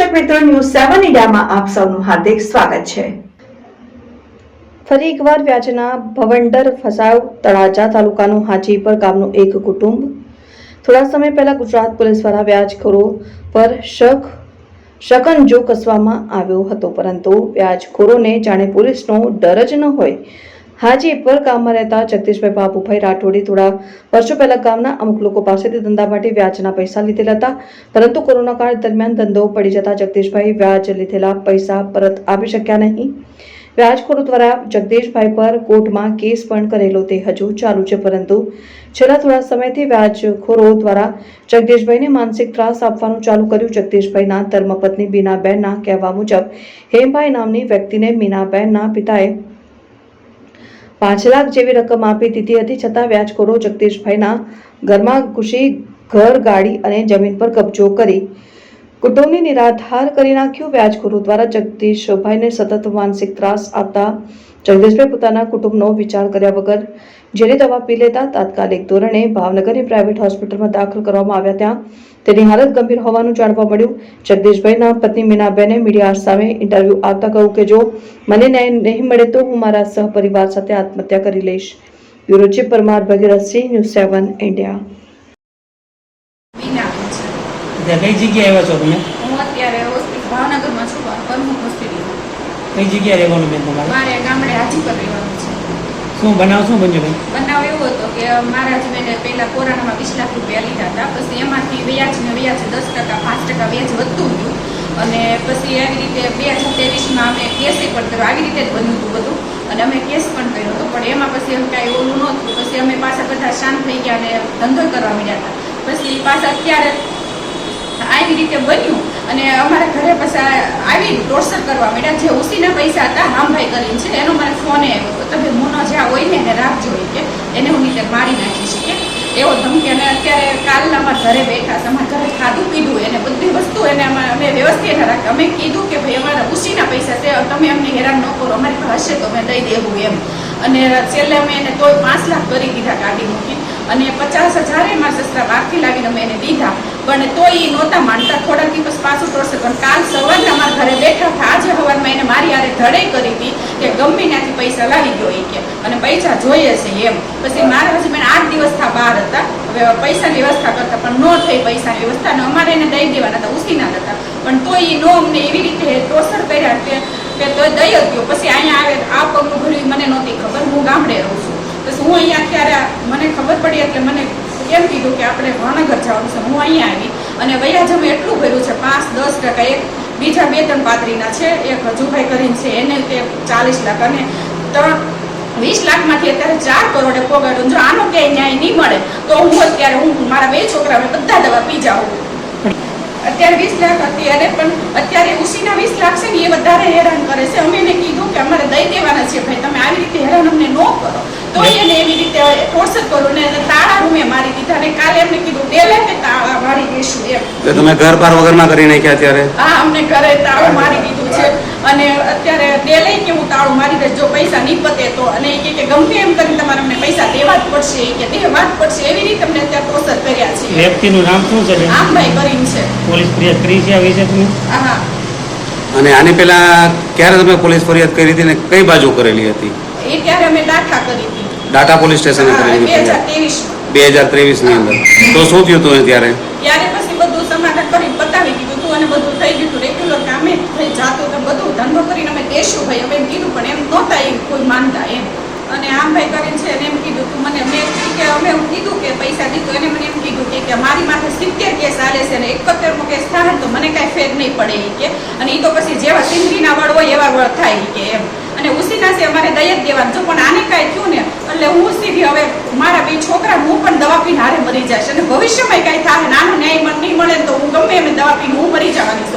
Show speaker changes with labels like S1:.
S1: મિત્રો ન્યૂઝ સેવન ઇન્ડિયામાં આપ સૌનું હાર્દિક સ્વાગત છે. ફરી એકવાર વ્યાજના ભવંડર ફસાવ તળાજા તાલુકાનું હાજીપર ગામનું એક કુટુંબ. થોડા સમય પહેલા ગુજરાત પોલીસ દ્વારા વ્યાજખોરો પર શક, શકંજો કસવામાં આવ્યો હતો, પરંતુ વ્યાજખોરોને જાણે પોલીસનો ડર જ ન હોય હાજીપર ગામમાં રહેતા જગદીશભાઈ બાબુભાઈ રાઠોડી થોડા વર્ષો પહેલા ગામના અમુક લોકો પાસેથી ધંધા માટે વ્યાજના પૈસા લીધેલા હતા. પરંતુ કોરોના કાળ દરમિયાન ધંધો પડી જતા જગદીશભાઈ વ્યાજ લીધેલા પૈસા પરત આપી શક્યા નહીં. વ્યાજખોરો દ્વારા જગદીશભાઈ પર કોર્ટમાં કેસ પણ કરેલો તે હજુ ચાલુ છે, પરંતુ છેલ્લા થોડા સમયથી વ્યાજખોરો દ્વારા જગદીશભાઈને માનસિક ત્રાસ આપવાનું ચાલુ કર્યું. જગદીશભાઈના ધર્મપત્ની બીનાબેનના કહેવા મુજબ, હેમભાઈ નામની વ્યક્તિને મીનાબેનના પિતાએ પાંચ લાખ જેવી રકમ આપી દીધી હતી, છતાં વ્યાજખોરો જગદીશભાઈના ઘરમાં ઘૂસી ઘર, ગાડી અને જમીન પર કબજો કરી કુટુંબની નિરાધાર કરી નાખ્યું. વ્યાજખોરો દ્વારા જગદીશભાઈને સતત માનસિક ત્રાસ આપતા જગદીશભાઈ પોતાના કુટુંબનો વિચાર કર્યા વગર જેની દવા પી લેતા તાત્કાલિક ધોરણે ભાવનગરની પ્રાઇવેટ હોસ્પિટલમાં દાખલ કરવામાં આવ્યા ત્યાં. તેની હાલત ગંભીર હોવાનું જાણવા મળ્યું. જગદીશભાઈના પત્ની મીનાબેને મીડિયા સામે ઇન્ટરવ્યૂ આપતા કહ્યું કે, જો મને ન્યાય નહીં મળે તો હું મારા સહપરિવાર સાથે આત્મહત્યા કરી લઈશ. Bureau chief Parmar Bhagirathsinh, news seven, India.
S2: ત્યાં કઈ જગ્યાએ આવ્યા છો તમે?
S3: હું અત્યારે હોસ્પિટલ ભાવનગરમાં છું પ્રમુખ હોસ્પિટલમાં.
S2: કઈ જગ્યાએ રહેવાનું બેન તમારે?
S3: મારે ગામડે હાજી પર રહેવાનું છે.
S2: શું બનાવ શું બન્યું બેન?
S3: બનાવ એવો હતો કે મારા હસબન્ડે પહેલા કોરોનામાં વીસ લાખ રૂપિયા લીધા હતા પછી એમાંથી વ્યાજ ને વ્યાજ દસ ટકા પાંચ ટકા વ્યાજ વધતું ગયું. અને પછી એવી રીતે બે હજાર ત્રેવીસમાં અમે કેસે પણ કર્યો. આવી રીતે જ બન્યું હતું બધું. અને અમે કેસ પણ કર્યો હતો પણ એમાં પછી એમ કાંઈ ઓલું નહોતું. પછી અમે પાછા બધા શાંત થઈ ગયા અને ધંધો કરવા માંડ્યા હતા. પછી પાછા અત્યારે આવી રીતે બન્યું. અને અમારા ઘરે પછી આવી ટોર્ચર કરવા માંડ્યા. જે ઉસીના પૈસા હતા, રામભાઈ કરીને છે, એનો મને ફોન આવ્યો તમે મુનો જ્યાં હોય ને, એને રાખજો કે. એને હું નીચે મારી નાખીશ કે એવો ધમકી. અને અત્યારે કાલના અમારા ઘરે બેઠા છે. અમારા ઘરે ખાધું પીધું એને બધી વસ્તુ એને અમે વ્યવસ્થિત રાખી. અમે કીધું કે, ભાઈ, અમારા ઉસીના પૈસા છે. તમે અમને હેરાન ન કરો. અમારી પાસે હશે તો અમે દઈ દેવું એમ. અને છેલ્લે અમે એને તોય પાંચ લાખ કરી દીધા કાઢી મૂકી અને પચાસ હજારે મારા સસરા બહારથી લાવીને અમે એને દીધા. પણ તોય એ નહોતા માનતા. થોડા દિવસ પાછું ટોળશે પણ કાલ સવારે અમારા ઘરે બેઠા હતા. આજે સવારમાં એને મારી આરે ધડે કરી હતી કે ગમે ત્યાંથી પૈસા લાવી ગયો એ કે. અને પૈસા જોઈએ છે એમ. પછી મારા હસબન્ડ આઠ દિવસ થા બહાર હતા. હવે પૈસાની વ્યવસ્થા કરતા પણ ન થઈ પૈસાની વ્યવસ્થા. અને અમારે એને દઈ દેવાના હતા, ઉસીના હતા. પણ તોય એ નો અમને એવી રીતે ટોસર કર્યા કે કે તો દઈ ગયો પછી અહીંયા આવે, આ પગલું ભર્યું મને નહોતી ખબર. હું ગામડે રહું છું. પછી હું અહીંયા અત્યારે મને ખબર પડી એટલે મને એમ કીધું કે આપણે ભાવનગર જવાનું છે. હું અહીંયા આવી અને વૈયાજ એટલું ભર્યું છે, પાંચ, દસ ટકા એક. બીજા બે ત્રણ પાત્રીના છે, એક હજુભાઈ કરીને છે, એને તે ચાલીસ લાખ અને ત્રણ, વીસ લાખમાંથી અત્યારે ચાર કરોડે પોગાડ્યું જો આનો ક્યાંય ન્યાય નહીં મળે, તો હું અત્યારે હું મારા બે છોકરા બધા દવા પી જાઉં. અત્યારે વીસ લાખ હતી અને પણ અત્યારે ઉસીના વીસ લાખ છે ને, એ વધારે હેરાન કરે છે. અમે એને કીધું કે અમારે દઈ દેવાના છે ભાઈ તમે આવી રીતે હેરાન અમને ન કરો તો એને એવી રીતે ટોર્ચર કરું ને એને તાળા રૂમે મારી દીધા અને કાલે એમને કીધું ડેલે કે તાળા મારી
S4: તો તમે ઘર બાર વગરના કરી નાખ્યા અત્યારે?
S3: હા અમને ઘરે તાળું મારી દીધું છે. અને અત્યારે ડેલે કે હું તાળું મારી દઈશ. જો પૈસા નહીં પતે તો. અને એ કે ગમે એમ કરીને તમારે અમને પૈસા દેવા જ પડશે. કે દેવા જ પડશે. એવી રીતે અમને અત્યારે ટોર્ચર કર્યા છે.
S2: વ્યક્તિનું નામ શું છે આમભાઈ
S3: આમ કરીને છે.
S2: પોલીસ ફરિયાદ કરી છે આ વિશે તમે?
S3: હા.
S4: અને આની પહેલા ક્યારે તમે પોલીસ ફરિયાદ કરી હતી ને કઈ બાજુ કરેલી હતી?
S3: એ ત્યારે અમે દાખલા કરી હતી.
S4: ડાટા પોલીસ સ્ટેશને કરેલી
S3: હજાર
S4: ત્રેવીસની અંદર. તો શું થયું હતું ત્યારે?
S3: ત્યારે પછી બધું સમાધાન કરી બતાવી દીધું તું અને બધું થઈ ગયું હતું રેગ્યુલર કામે થઈ જાતું તો બધું ધંધો કરીને ભાઈ અમે કીધું, પણ એમ નહોતા એ કોઈ માનતા એમ. અને આમ ભાઈ કરીને છે એને એમ કીધું તું, મને મેં કે, અમે હું કીધું કે પૈસા દીધું, એને મને એમ કીધું કે કે મારી માથે સિત્તેર કેસ આલે છે અને એકોતેરમો કેસ થાય, તો મને કાંઈ ફેર નહીં પડે એ કે. અને એ તો પછી જેવા સિંદરીના વળ હોય, એવા વળ થાય કે એમ. અને ઉસીના છે, અમારે દઈ જ દેવાનું. જો પણ આને કાંઈ થયું ને, એટલે હું સીધી હવે મારા બે છોકરા, હું પણ દવા પીને હારે મરી જઈશ. અને ભવિષ્યમાં કાંઈ થાય નાનો ન્યાય મને નહીં મળે તો હું ગમે એમ દવા પીને હું મરી જવાની